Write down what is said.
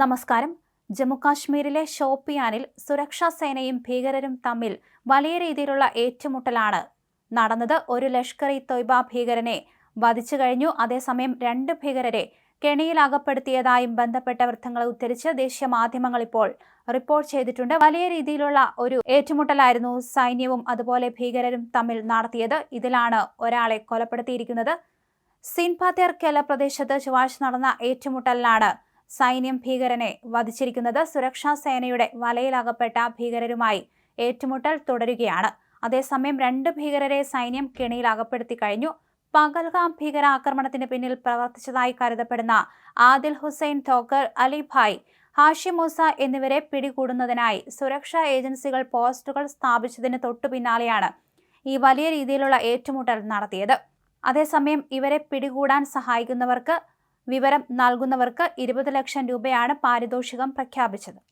നമസ്കാരം. ജമ്മുകാശ്മീരിലെ ഷോപ്പിയാനിൽ സുരക്ഷാ സേനയും ഭീകരരും തമ്മിൽ വലിയ രീതിയിലുള്ള ഏറ്റുമുട്ടലാണ്. നടന്നത് ഒരു ലഷ്കർ ഇ തൊയ്ബ ഭീകരനെ വധിച്ചു കഴിഞ്ഞു. അതേസമയം രണ്ട് ഭീകരരെ കെണിയിൽ അകപ്പെടുത്തിയതായും ബന്ധപ്പെട്ട വൃത്തങ്ങളെ ഉദ്ധരിച്ച് ദേശീയ മാധ്യമങ്ങൾ ഇപ്പോൾ റിപ്പോർട്ട് ചെയ്തിട്ടുണ്ട്. വലിയ രീതിയിലുള്ള ഒരു ഏറ്റുമുട്ടലായിരുന്നു സൈന്യവും അതുപോലെ ഭീകരരും തമ്മിൽ നടത്തിയത്. ഇതിലാണ് ഒരാളെ കൊലപ്പെടുത്തിയിരിക്കുന്നത്. സിൻപാത്തേർ കെല പ്രദേശത്ത് ചൊവ്വാഴ്ച നടന്ന ഏറ്റുമുട്ടലിലാണ് സൈന്യം ഭീകരനെ വധിച്ചിരിക്കുന്നത് സുരക്ഷാ സേനയുടെ വലയിലകപ്പെട്ട ഭീകരരുമായി ഏറ്റുമുട്ടൽ തുടരുകയാണ്. അതേസമയം രണ്ട് ഭീകരരെ സൈന്യം കെണിയിൽ അകപ്പെടുത്തി കഴിഞ്ഞു. പകൽഗാം ഭീകര ആക്രമണത്തിന് പിന്നിൽ പ്രവർത്തിച്ചതായി കരുതപ്പെടുന്ന ആദിൽ ഹുസൈൻ തോക്കർ അലിഭായ് ഹാഷി മൂസ എന്നിവരെ പിടികൂടുന്നതിനായി സുരക്ഷാ ഏജൻസികൾ പോസ്റ്റുകൾ സ്ഥാപിച്ചതിന് തൊട്ടു പിന്നാലെയാണ് ഈ വലിയ രീതിയിലുള്ള ഏറ്റുമുട്ടൽ നടത്തിയത്. അതേസമയം ഇവരെ പിടികൂടാൻ സഹായിക്കുന്നവർക്ക് വിവരം നൽകുന്നവർക്ക് ഇരുപത് ലക്ഷം രൂപയാണ് പാരിതോഷികം പ്രഖ്യാപിച്ചത്